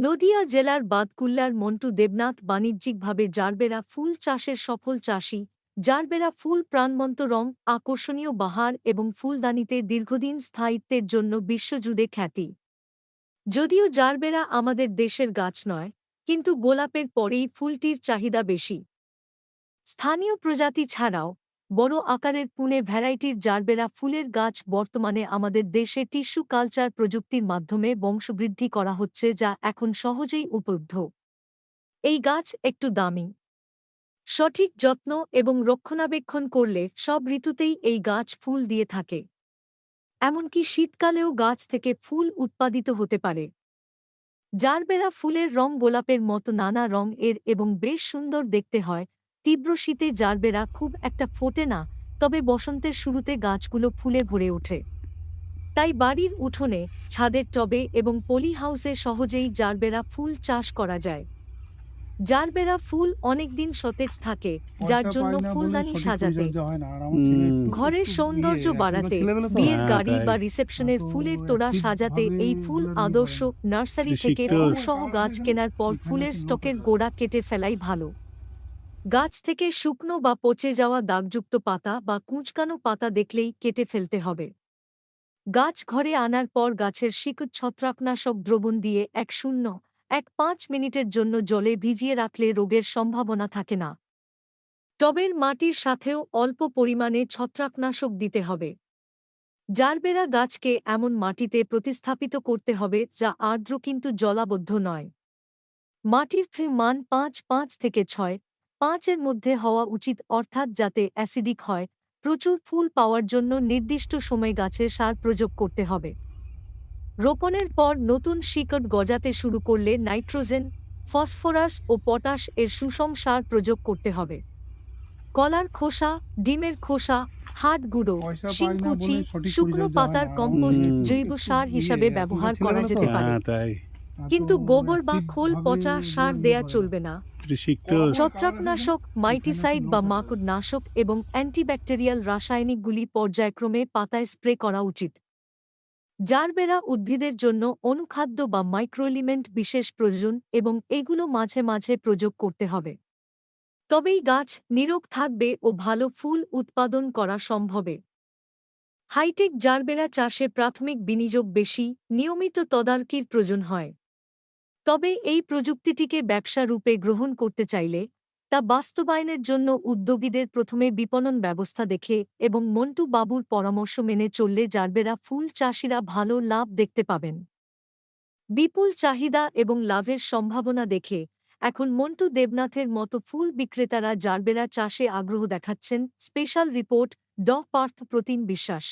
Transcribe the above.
নদিয়া জেলার বাদকুল্লার মন্টু দেবনাথ বাণিজ্যিকভাবে জারবেরা ফুল চাষের সফল চাষী। জারবেরা ফুল প্রাণবন্ত রং, আকর্ষণীয় বাহার এবং ফুলদানিতে দীর্ঘদিন স্থায়িত্বের জন্য বিশ্বজুড়ে খ্যাতি। যদিও জারবেরা আমাদের দেশের গাছ নয়, কিন্তু গোলাপের পরেই ফুলটির চাহিদা বেশি। স্থানীয় প্রজাতি ছাড়াও বড় আকারের পুনে ভ্যারাইটির জারবেরা ফুলের গাছ বর্তমানে আমাদের দেশে টিস্যু কালচার প্রযুক্তির মাধ্যমে বংশবৃদ্ধি করা হচ্ছে যা এখন সহজেই উপলব্ধ। এই গাছ একটু দামি। সঠিক যত্ন এবং রক্ষণাবেক্ষণ করলে সব ঋতুতেই এই গাছ ফুল দিয়ে থাকে। এমনকি শীতকালেও গাছ থেকে ফুল উৎপাদিত হতে পারে। জারবেরা ফুলের রং গোলাপের মতো নানা রং এর এবং বেশ সুন্দর দেখতে হয় তীব্র শীতে জারবেরা খুব একটা ফোটে না তবে বসন্তের শুরুতে গাছগুলো ফুলে ভরে ওঠে। তাই বাড়ির উঠোনে ছাদের টবে এবং পলি হাউসে সহজেই জারবেরা ফুল চাষ করা যায়। জারবেরা ফুল অনেকদিন সতেজ থাকে যার জন্য ফুলদানি সাজাতে। ঘরের সৌন্দর্য বাড়াতে বিয়ের হ্যাঁ, গাড়ি বা রিসেপশনের ফুলের তোড়া সাজাতে এই ফুল আদর্শ নার্সারি থেকে। ফুলসহ গাছ কেনার পর ফুলের স্টকের গোড়া কেটে ফেলাই ভালো। গাছ থেকে শুকনো বা পচে যাওয়া দাগযুক্ত পাতা বা কুঁচকানো পাতা দেখলেই কেটে ফেলতে হবে। গাছ ঘরে আনার পর গাছের শিকড় ছত্রাকনাশক দ্রবণ দিয়ে এক শূন্য, এক পাঁচ মিনিটের জন্য জলে ভিজিয়ে রাখলে রোগের সম্ভাবনা থাকে না। টবের মাটির সাথেও অল্প পরিমাণে ছত্রাকনাশক দিতে হবে। জারবেরা গাছকে এমন মাটিতে প্রতিস্থাপিত করতে হবে যা আর্দ্র কিন্তু জলাবদ্ধ নয়। মাটির ফ্রি মান পাঁচ পাঁচ থেকে ছয় পাঁচের মধ্যে হওয়া উচিত অর্থাৎ যাতে অ্যাসিডিক হয়। প্রচুর ফুল পাওয়ার জন্য নির্দিষ্ট সময় গাছে সার প্রয়োগ করতে হবে। রোপণের পর নতুন শিকড় গজাতে শুরু করলে নাইট্রোজেন ফসফরাস ও পটাশ এর সুষম সার প্রয়োগ করতে হবে। কলার খোসা ডিমের খোসা হাট গুঁড়ো শিংকুচি শুকনো পাতার কম্পোস্ট জৈব সার হিসাবে ইয়ে, ব্যবহার করা যেতে পারে। হ্যাঁ কিন্তু গোবর বা খোল পচা সার দেয়া চলবে না। ছত্রাকনাশক, মাইটিসাইড বা মাকড় নাশক এবং অ্যান্টিব্যাকটেরিয়াল রাসায়নিকগুলি পর্যায়ক্রমে পাতায় স্প্রে করা উচিত। জারবেরা উদ্ভিদের জন্য অনুখাদ্য বা মাইক্রোএলিমেন্ট বিশেষ প্রয়োজন এবং এগুলো মাঝে মাঝে প্রয়োগ করতে হবে। তবেই গাছ নিরোগ থাকবে ও ভালো ফুল উৎপাদন করা সম্ভবে। হাইটেক জারবেরা চাষে প্রাথমিক বিনিয়োগ বেশি, নিয়মিত তদারকির প্রয়োজন হয়। তবে এই প্রযুক্তিটিকে ব্যবসা রূপে গ্রহণ করতে চাইলে তা বাস্তবায়নের জন্য উদ্যোগীদের প্রথমে বিপণন ব্যবস্থা দেখে এবং মন্টু বাবুর পরামর্শ মেনে চললে জারবেরা ফুল চাষিরা ভালো লাভ দেখতে পাবেন। বিপুল চাহিদা এবং লাভের সম্ভাবনা দেখে এখন মন্টু দেবনাথের মতো ফুল বিক্রেতারা জারবেরা চাষে আগ্রহ দেখাচ্ছেন। স্পেশাল রিপোর্ট ড পার্থ প্রতিম বিশ্বাস।